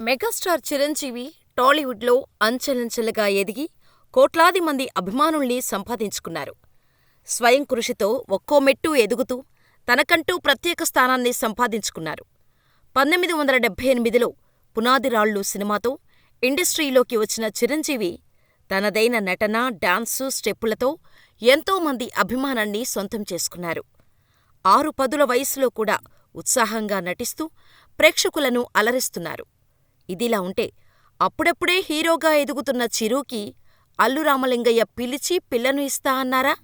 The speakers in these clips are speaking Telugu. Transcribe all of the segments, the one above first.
మెగాస్టార్ చిరంజీవి టాలీవుడ్లో అంచెలంచెలుగా ఎదిగి కోట్లాది మంది అభిమానుల్ని సంపాదించుకున్నారు. స్వయం కృషితో ఒక్కో మెట్టు ఎదుగుతూ తనకంటూ ప్రత్యేక స్థానాన్ని సంపాదించుకున్నారు. పంతొమ్మిది వందల డెబ్బై ఎనిమిదిలో పునాదిరాళ్ళు సినిమాతో ఇండస్ట్రీలోకి వచ్చిన చిరంజీవి తనదైన నటన, డాన్సు, స్టెప్పులతో ఎంతో మంది అభిమానాన్ని సొంతం చేసుకున్నారు. ఆరు పదుల వయసులో కూడా ఉత్సాహంగా నటిస్తూ ప్రేక్షకులను అలరిస్తున్నారు. ఇదిలా ఉంటే అప్పుడప్పుడే హీరోగా ఎదుగుతున్న చిరుకి అల్లు రామలింగయ్య పిలిచి పిల్లను ఇస్తా అన్నారా?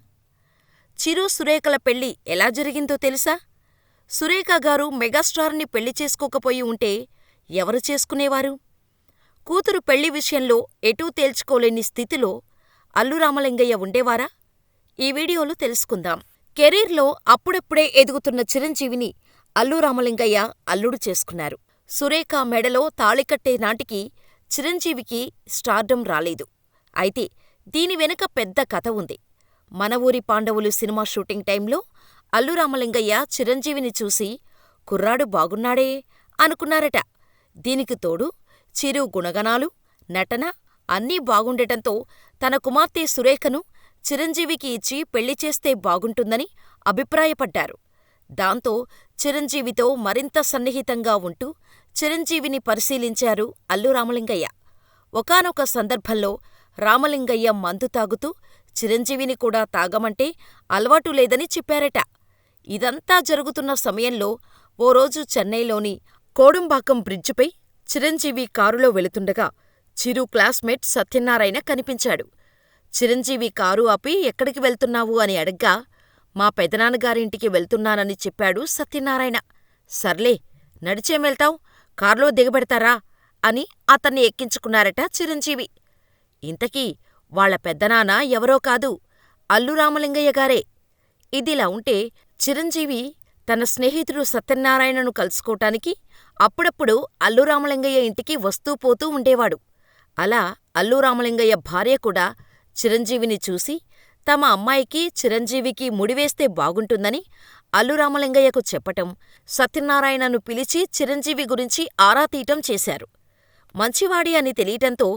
చిరు సురేఖల పెళ్ళి ఎలా జరిగిందో తెలుసా? సురేఖ గారు మెగాస్టార్ని పెళ్ళి చేసుకోకపోయి ఉంటే ఎవరు చేసుకునేవారు? కూతురు పెళ్ళి విషయంలో ఎటూ తేల్చుకోలేని స్థితిలో అల్లు రామలింగయ్య ఉండేవారా? ఈ వీడియోలో తెలుసుకుందాం. కెరీర్లో అప్పుడప్పుడే ఎదుగుతున్న చిరంజీవిని అల్లు రామలింగయ్య అల్లుడు చేసుకున్నారు. సురేఖ మెడలో తాళికట్టే నాటికి చిరంజీవికి స్టార్డమ్ రాలేదు. అయితే దీని వెనుక పెద్ద కథ ఉంది. మన ఊరి పాండవులు సినిమా షూటింగ్ టైంలో అల్లు రామలింగయ్య చిరంజీవిని చూసి కుర్రాడు బాగున్నాడే అనుకున్నారట. దీనికి తోడు చిరు గుణగణాలు, నటన అన్నీ బాగుండటంతో తన కుమార్తె సురేఖను చిరంజీవికి ఇచ్చి పెళ్ళి చేస్తే బాగుంటుందని అభిప్రాయపడ్డారు. దాంతో చిరంజీవితో మరింత సన్నిహితంగా ఉంటూ చిరంజీవిని పరిశీలించారు అల్లు రామలింగయ్య. ఒకానొక సందర్భంలో రామలింగయ్య మందు తాగుతూ చిరంజీవిని కూడా తాగమంటే అలవాటు లేదని చెప్పారట. ఇదంతా జరుగుతున్న సమయంలో ఓ రోజు చెన్నైలోని కోడంబాకం బ్రిడ్జిపై చిరంజీవి కారులో వెళుతుండగా చిరు క్లాస్మేట్ సత్యనారాయణ కనిపించాడు. చిరంజీవి కారు ఆపి ఎక్కడికి వెళ్తున్నావు అని అడగ్గా మా పెదనాన్నగారింటికి వెళ్తున్నానని చెప్పాడు సత్యనారాయణ. సర్లే నడిచేమెళ్తావు కార్లో దిగబెడతారా అని అతన్ని ఎక్కించుకున్నారట చిరంజీవి. ఇంతకీ వాళ్ళ పెద్దనాన్న ఎవరో కాదు అల్లు రామలింగయ్యగారే. ఇదిలా ఉంటే చిరంజీవి తన స్నేహితుడు సత్యనారాయణను కలుసుకోటానికి అప్పుడప్పుడు అల్లు రామలింగయ్య ఇంటికి వస్తూ పోతూ ఉండేవాడు. అలా అల్లు రామలింగయ్య భార్య కూడా చిరంజీవిని చూసి తమ అమ్మాయికి చిరంజీవికి ముడివేస్తే బాగుంటుందని అల్లు రామలింగయ్యకు చెప్పటం, సత్యనారాయణను పిలిచి చిరంజీవి గురించి ఆరా తీయటం చేశారు. మంచివాడి అని తెలియటంతో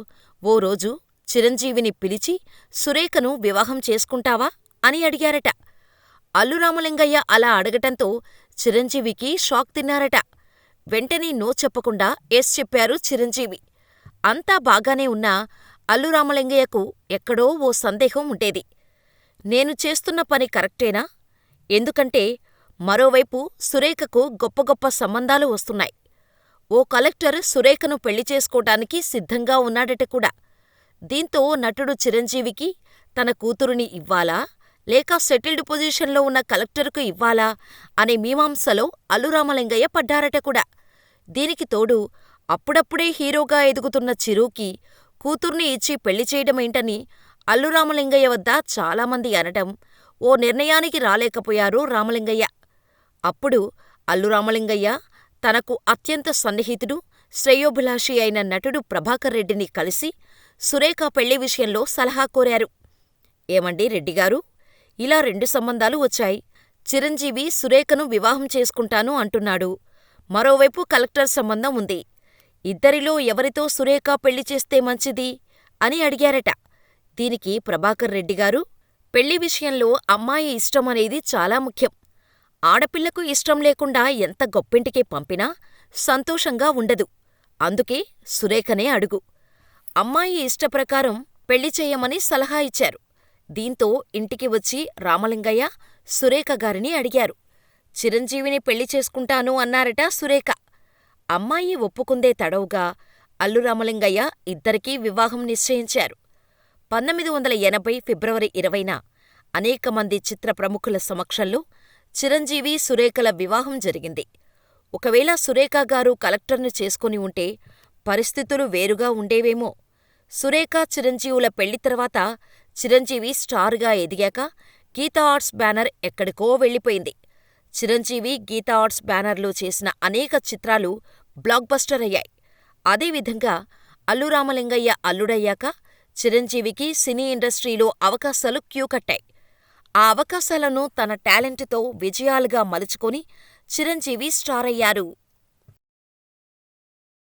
ఓ రోజు చిరంజీవిని పిలిచి సురేఖను వివాహం చేసుకుంటావా అని అడిగారట. అల్లు రామలింగయ్య అలా అడగటంతో చిరంజీవికి షాక్ తిన్నారట. వెంటనే నో చెప్పకుండా ఎస్ చెప్పారు చిరంజీవి. అంతా బాగానే ఉన్నా అల్లు రామలింగయ్యకు ఎక్కడో ఓ సందేహం ఉండేది. నేను చేస్తున్న పని కరెక్టేనా? ఎందుకంటే మరోవైపు సురేఖకు గొప్ప గొప్ప సంబంధాలు వస్తున్నాయి. ఓ కలెక్టర్ సురేఖను పెళ్ళి చేసుకోటానికి సిద్ధంగా ఉన్నాడట కూడా. దీంతో నటుడు చిరంజీవికి తన కూతురిని ఇవ్వాలా లేక సెటిల్డ్ పొజిషన్లో ఉన్న కలెక్టరుకు ఇవ్వాలా అనే మీమాంసలో అల్లు రామలింగయ్య పడ్డారట కూడా. దీనికి తోడు అప్పుడప్పుడే హీరోగా ఎదుగుతున్న చిరుకి కూతుర్ని ఇచ్చి పెళ్ళి చేయడమేంటని అల్లు రామలింగయ్య వద్ద చాలామంది అనటం, ఓ నిర్ణయానికి రాలేకపోయారు రామలింగయ్య. అప్పుడు అల్లు రామలింగయ్య తనకు అత్యంత సన్నిహితుడు, శ్రేయోభిలాషి అయిన నటుడు ప్రభాకర్ రెడ్డిని కలిసి సురేఖ పెళ్ళి విషయంలో సలహా కోరారు. ఏమండి రెడ్డిగారూ! ఇలా రెండు సంబంధాలు వచ్చాయి. చిరంజీవి సురేఖను వివాహం చేసుకుంటాను అంటున్నాడు. మరోవైపు కలెక్టర్ సంబంధం ఉంది. ఇద్దరిలో ఎవరితో సురేఖ పెళ్ళి చేస్తే మంచిది? అని అడిగారట. దీనికి ప్రభాకర్ రెడ్డిగారు పెళ్ళి విషయంలో అమ్మాయి ఇష్టం అనేది చాలా ముఖ్యం. ఆడపిల్లకు ఇష్టం లేకుండా ఎంత గొప్పింటికి పంపినా సంతోషంగా ఉండదు. అందుకే సురేఖనే అడుగు. అమ్మాయి ఇష్టప్రకారం పెళ్ళి చెయ్యమని సలహా ఇచ్చారు. దీంతో ఇంటికి వచ్చి రామలింగయ్య సురేఖగారిని అడిగారు. చిరంజీవిని పెళ్ళి చేసుకుంటాను అన్నారట సురేఖ. అమ్మాయి ఒప్పుకుందే తడవుగా అల్లు రామలింగయ్య ఇద్దరికీ వివాహం నిశ్చయించారు. పంతొమ్మిది వందల ఎనభై ఫిబ్రవరి ఇరవైన అనేకమంది చిత్ర ప్రముఖుల సమక్షంలో చిరంజీవి సురేఖల వివాహం జరిగింది. ఒకవేళ సురేఖ గారు కలెక్టర్ను చేసుకొని ఉంటే పరిస్థితులు వేరుగా ఉండేవేమో. సురేఖ చిరంజీవుల పెళ్ళి తర్వాత చిరంజీవి స్టార్గా ఎదిగాక గీతా ఆర్ట్స్ బ్యానర్ ఎక్కడికో వెళ్ళిపోయింది. చిరంజీవి గీతా ఆర్ట్స్ బ్యానర్లో చేసిన అనేక చిత్రాలు బ్లాక్ బస్టర్ అయ్యాయి. అదేవిధంగా అల్లు రామలింగయ్య అల్లుడయ్యాక చిరంజీవికి సినీ ఇండస్ట్రీలో అవకాశాలు క్యూ కట్టాయి. ఆ అవకాశాలను తన టాలెంట్తో విజయాలుగా మలుచుకొని చిరంజీవి స్టారయ్యారు.